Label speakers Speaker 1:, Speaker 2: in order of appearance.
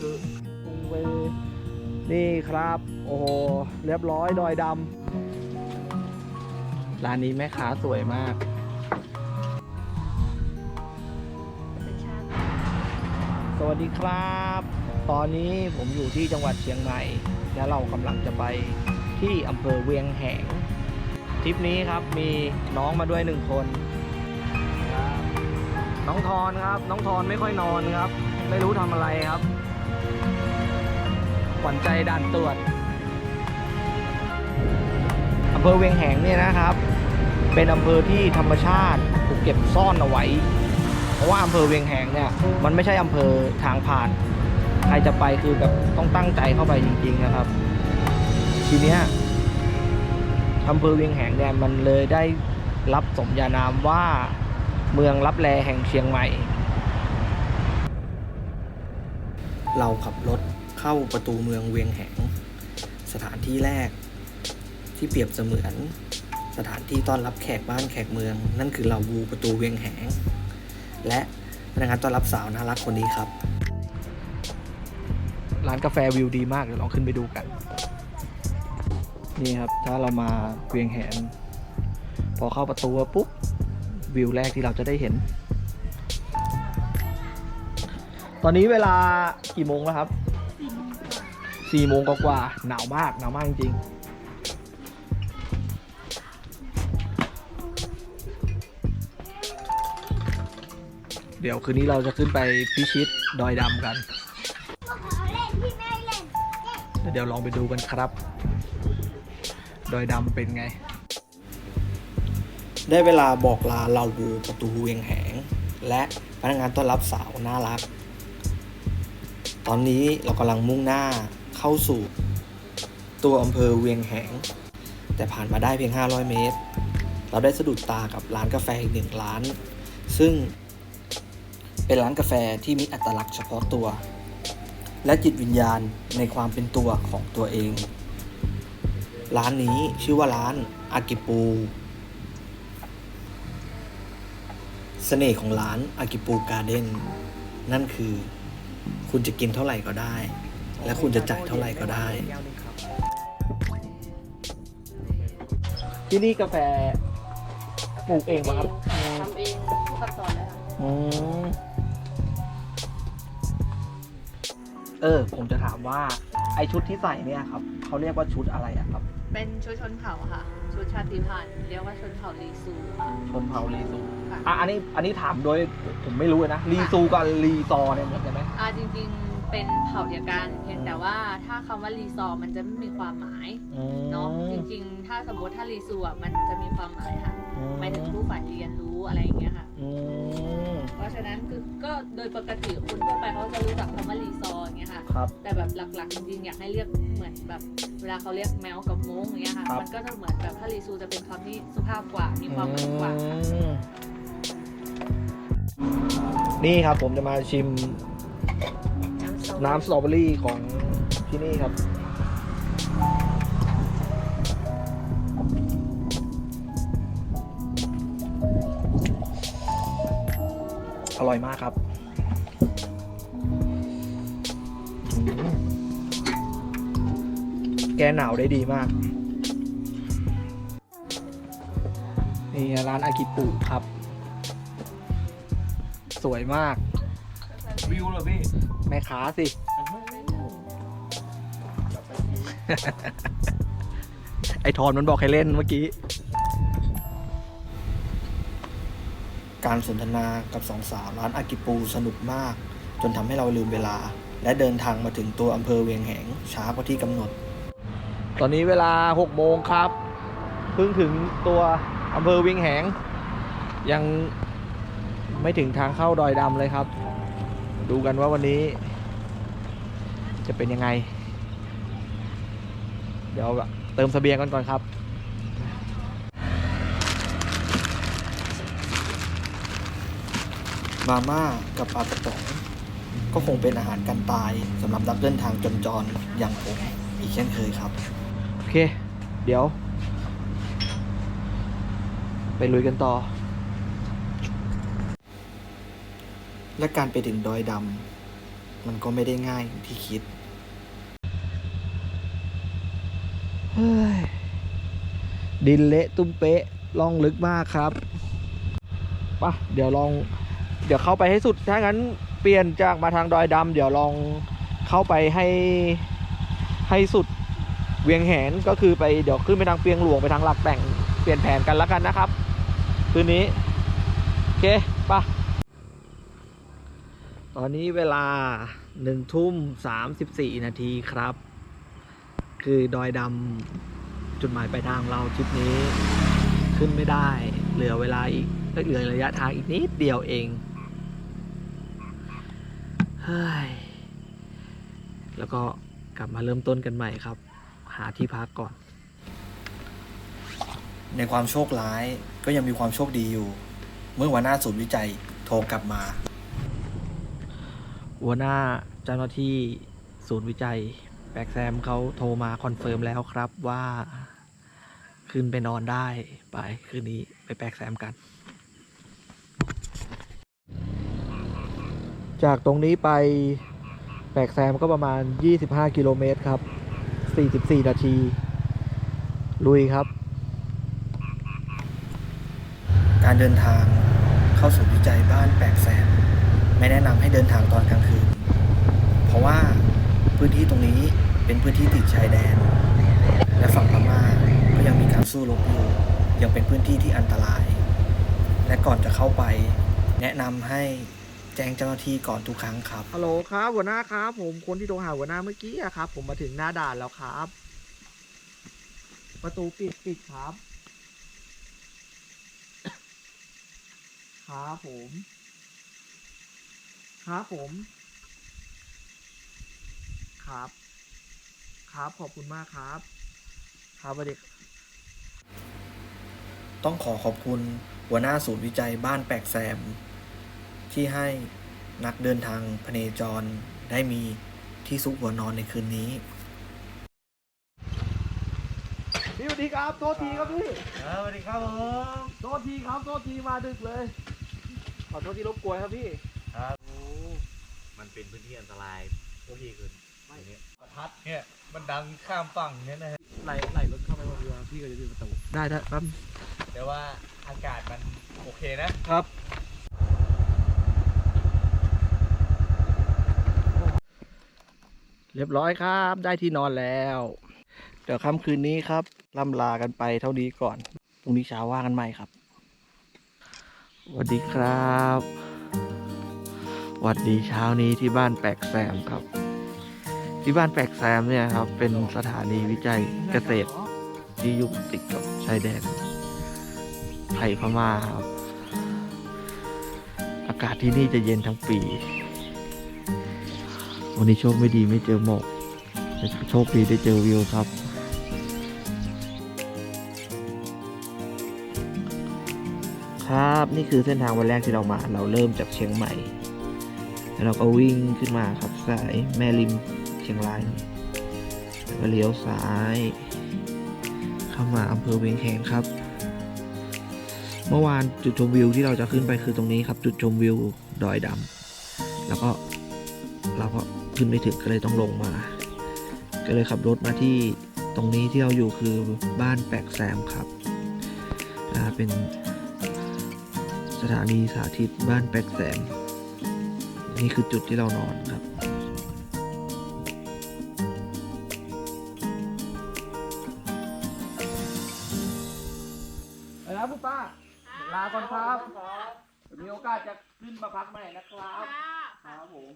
Speaker 1: คือเวนี่ครับ โอ้โห เรียบร้อยดอยดำร้านนี้แม่ค้าสวยมาก สวัสดีครับ ตอนนี้ผมอยู่ที่จังหวัดเชียงใหม่ และเรากำลังจะไปที่อำเภอเวียงแหงทริปนี้ครับมีน้องมาด้วยหนึ่งคน น้องทอนครับ น้องทอนไม่ค่อยนอนครับ ไม่รู้ทำอะไรครับ ขวัญใจด่านตรวจอำเภอเวียงแหงเนี่ยนะครับ เป็นอำเภอที่ธรรมชาติถูกเก็บซ่อนเอาไว้ เพราะว่าอำเภอเวียงแหงเนี่ยมันไม่ใช่อำเภอทางผ่าน ใครจะไปคือแบบต้องตั้งใจเข้าไปจริง ๆนะครับ ทีเนี้ยอำเภอเวียงแหงเนี่ยมันเลยได้รับสมญานามว่าเมืองรับแลแห่งเชียงใหม่ เราขับรถ เข้าประตูเมืองเวียงแหง สถานที่แรก ที่เปรียบเสมือน สถานที่ต้อนรับแขกบ้านแขกเมือง นั่นคือเราวูประตูเวียงแหง และพนักงานต้อนรับสาวน่ารักคนนี้ครับ ร้านกาแฟวิวดีมากเดี๋ยวลองขึ้นไปดูกัน นี่ครับ ถ้าเรามาเวียงแหง พอเข้าประตูปุ๊บวิวแรกที่เราจะได้เห็น ตอนนี้เวลากี่โมงแล้วครับ สี่โมงกว่าๆหนาวมากหนาวมากจริงๆ เดี๋ยวคืนนี้เราจะขึ้นไปพิชิตดอยดำกัน เดี๋ยวลองไปดูกันครับ ดอยดำเป็นไง ได้เวลาบอกลาเราบูประตูเวียงแหง และพนักงานต้อนรับสาวน่ารักตอนนี้เรากำลังมุ่งหน้า เข้าสู่ ตัวอำเภอเวียงแหง แต่ผ่านมาได้เพียง 500 เมตร เราได้สะดุดตากับร้านกาแฟอีกหนึ่งร้าน ซึ่งเป็นร้านกาแฟที่มีอัตลักษณ์เฉพาะตัว และจิตวิญญาณในความเป็นตัวของตัวเอง ร้านนี้ชื่อว่าร้านอากิปูเสน่ห์ของร้านอากิปูการ์เด้นนั่นคือ คุณจะกินเท่าไหร่ก็ได้ และคุณจะจ่ายเท่าไหร่ก็ได้ ที่นี่กาแฟปลูกเองป่ะครับ
Speaker 2: ทำเองทุกขั้นตอนเลยค่ะ
Speaker 1: อืมเออ ผมจะถามว่า ไอชุดที่ใส่เนี่ยครับเขาเรียกว่าชุดอะไรอะครับ
Speaker 2: เป็นชุดชนเผ่าค่ะ ชุดชาติพันธุ์เรียกว่าชนเผ่าลีซูค่ะ
Speaker 1: ชนเผ่าลีซู
Speaker 2: ค่ะ
Speaker 1: อะอันนี้อันนี้ถามโดยผมไม่รู้เลยนะลีซูกับลีซอเนี่ยเหมือนกันไหม
Speaker 2: อ่าจริงๆ เป็นเผ่าเดียวกัน เพียงแต่ว่าถ้าคำว่ารีซอร์มันจะไม่มีความหมาย
Speaker 1: อืม
Speaker 2: เนาะจริงๆ ถ้าสมมติถ้ารีซูอะมันจะมีความหมายค่ะหมายถึงผู้ฝ่ายเรียนรู้อะไรอย่างเงี้ยค่ะ
Speaker 1: อืม
Speaker 2: เพราะฉะนั้นคือก็โดยปกติคนทั่วไปเขาจะรู้จักคำว่ารีซอร์อย่างเงี้ยค่ะ
Speaker 1: ครับ
Speaker 2: แต่แบบหลักๆจริงๆอยากให้เรียกเหมือนแบบเวลาเขาเรียกแมวกับโม้งอย่างเงี้ยค่ะ
Speaker 1: ครับ
Speaker 2: มันก็จะเหมือนแบบถ้ารีซูจะเป็นคำที่สุภาพกว่ามีความหมายกว่า
Speaker 1: อืมนี่ครับผมจะมาชิม น้ำสตรอเบอรี่ของที่นี่ครับ อร่อยมากครับอืมแกหนาวได้ดีมาก นี่ร้านอากิปุครับ สวยมาก
Speaker 3: วิวเหรอพี่
Speaker 1: แม่ค้าสิ ไอทอนมันบอกให้เล่นเมื่อกี้ การสนทนากับสองสาวร้านอากิปูสนุกมาก จนทำให้เราลืมเวลา และเดินทางมาถึงตัวอำเภอเวียงแหงช้ากว่าที่กำหนด ตอนนี้เวลา6โมงครับ เพิ่งถึงตัวอำเภอเวียงแหง ยังไม่ถึงทางเข้าดอยดำเลยครับ ดูกันว่าวันนี้ จะเป็นยังไง เดี๋ยวเติมเสบียงกันก่อนครับ มาม่ากับปลากระป๋องก็คงเป็นอาหารกันตายสำหรับนักเดินทางจนจรอย่างผมอีกเช่นเคยครับ โอเค เดี๋ยว ไปลุยกันต่อ และการไปถึงดอยดำมันก็ไม่ได้ง่ายที่คิดเฮ้ยดินเละตุ้มเป๊ะล่องลึกมากครับปะเดี๋ยวลอง เดี๋ยวเข้าไปให้สุด ถ้างั้นเปลี่ยนจากมาทางดอยดำเดี๋ยวลองเข้าไปให้ให้สุดเวียงแหงก็คือไปเดี๋ยวขึ้นไปทางเปียงหลวงไปทางหลักแต่งเปลี่ยนแผนกันแล้วกันนะครับ คืนนี้ โอเคปะ ตอนนี้เวลาหนึ่งทุ่มสามสิบสี่นาทีครับ คือดอยดำจุดหมายปลายทางเราทริปนี้ ขึ้นไม่ได้ เหลือเวลาอีกเหลือระยะทางอีกนิดเดียวเองเฮ้ยแล้วก็กลับมาเริ่มต้นกันใหม่ครับ หาที่พักก่อน ในความโชคร้ายก็ยังมีความโชคดีอยู่ เมื่อวันหน้าศูนย์วิจัยโทรกลับมา หัวหน้าเจ้าหน้าที่ศูนย์วิจัยแบกแซมเขาโทรมาคอนเฟิร์มแล้วครับว่า ขึ้นไปนอนได้ไปคืนนี้ไปแบกแซมกัน จากตรงนี้ไปแบกแซมก็ประมาณ 25 กิโลเมตรครับ 44 นาที ลุยครับ การเดินทางเข้าสู่วิจัยบ้านแปกแสน ไม่แนะนำให้เดินทางตอนกลางคืน เพราะว่าพื้นที่ตรงนี้เป็นพื้นที่ติดชายแดน และฝั่งพม่าก็ยังมีการสู้รบอยู่ ยังเป็นพื้นที่ที่อันตราย และก่อนจะเข้าไป แนะนำให้แจ้งเจ้าหน้าที่ก่อนทุกครั้งครับ ฮัลโหลครับหัวหน้าครับ ผมคนที่โทรหาหัวหน้าเมื่อกี้อะครับ ผมมาถึงหน้าด่านแล้วครับ ประตูปิดปิดครับ ครับผม ครับผม ครับ ครับขอบคุณมากครับ ครับสวัสดีต้องขอขอบคุณหัวหน้าศูนย์วิจัยบ้านแปลกแซม ที่ให้นักเดินทางพเนจรได้มีที่ซุกหัวนอนในคืนนี้ พี่สวัสดีครับโทษทีครับพี่
Speaker 3: สวัสดีครับผม
Speaker 1: โทษทีครับโทษทีมาดึกเลย ขอโทษที่รบกวนครับพี่
Speaker 3: ครับ
Speaker 1: โอ้
Speaker 3: มันเป็นพื้นที่อันตรายพวกพี่คือไม่เนี่ยประทัดเนี่ยมันดังข้ามฝั่งเนี่ยนะฮะ
Speaker 1: ไหลไหลรถเข้าไปบนเรือพี่ก็จะดึงประตูได้ได้แป๊บ
Speaker 3: แต่ว่าอากาศมันโอเคนะ
Speaker 1: ครับเรียบร้อยครับ ได้ที่นอนแล้ว เดี๋ยวค่ำคืนนี้ครับล่ำลากันไปเท่านี้ก่อนพรุ่งนี้เช้าว่ากันใหม่ครับสวัสดีครับส วัสดีเช้านี้ที่บ้านแปลกแซมครับ ที่บ้านแปลกแซมเนี่ยครับ เป็นสถานีวิจัยเกษตรที่อยู่ติดกับชายแดนไทยพม่าครับ อากาศที่นี่จะเย็นทั้งปี วันนี้โชคไม่ดีไม่เจอหมอกแต่โชคดีได้เจอวิวครับครับ นี่คือเส้นทางวันแรกที่เรามา เราเริ่มจากเชียงใหม่ แล้วเราก็วิ่งขึ้นมาครับสายแม่ริมเชียงรายแล้วก็เลี้ยวซ้าย เข้ามาอำเภอเวียงแหงครับ เมื่อวานจุดชมวิวที่เราจะขึ้นไปคือตรงนี้ครับ จุดชมวิวดอยดำแล้วก็เราก็ขึ้นไม่ถึงก็เลยต้องลงมา ก็เลยขับรถมาที่ตรงนี้ที่เราอยู่คือบ้านแปกแซมครับเป็นสถานีสาธิตบ้านแปกแซม นี่คือจุดที่เรานอนครับ ไปแล้วคุณป้า ลาก่อนครับ มีโอกาสจะขึ้นมาพักใหม่นะครับ ครับผม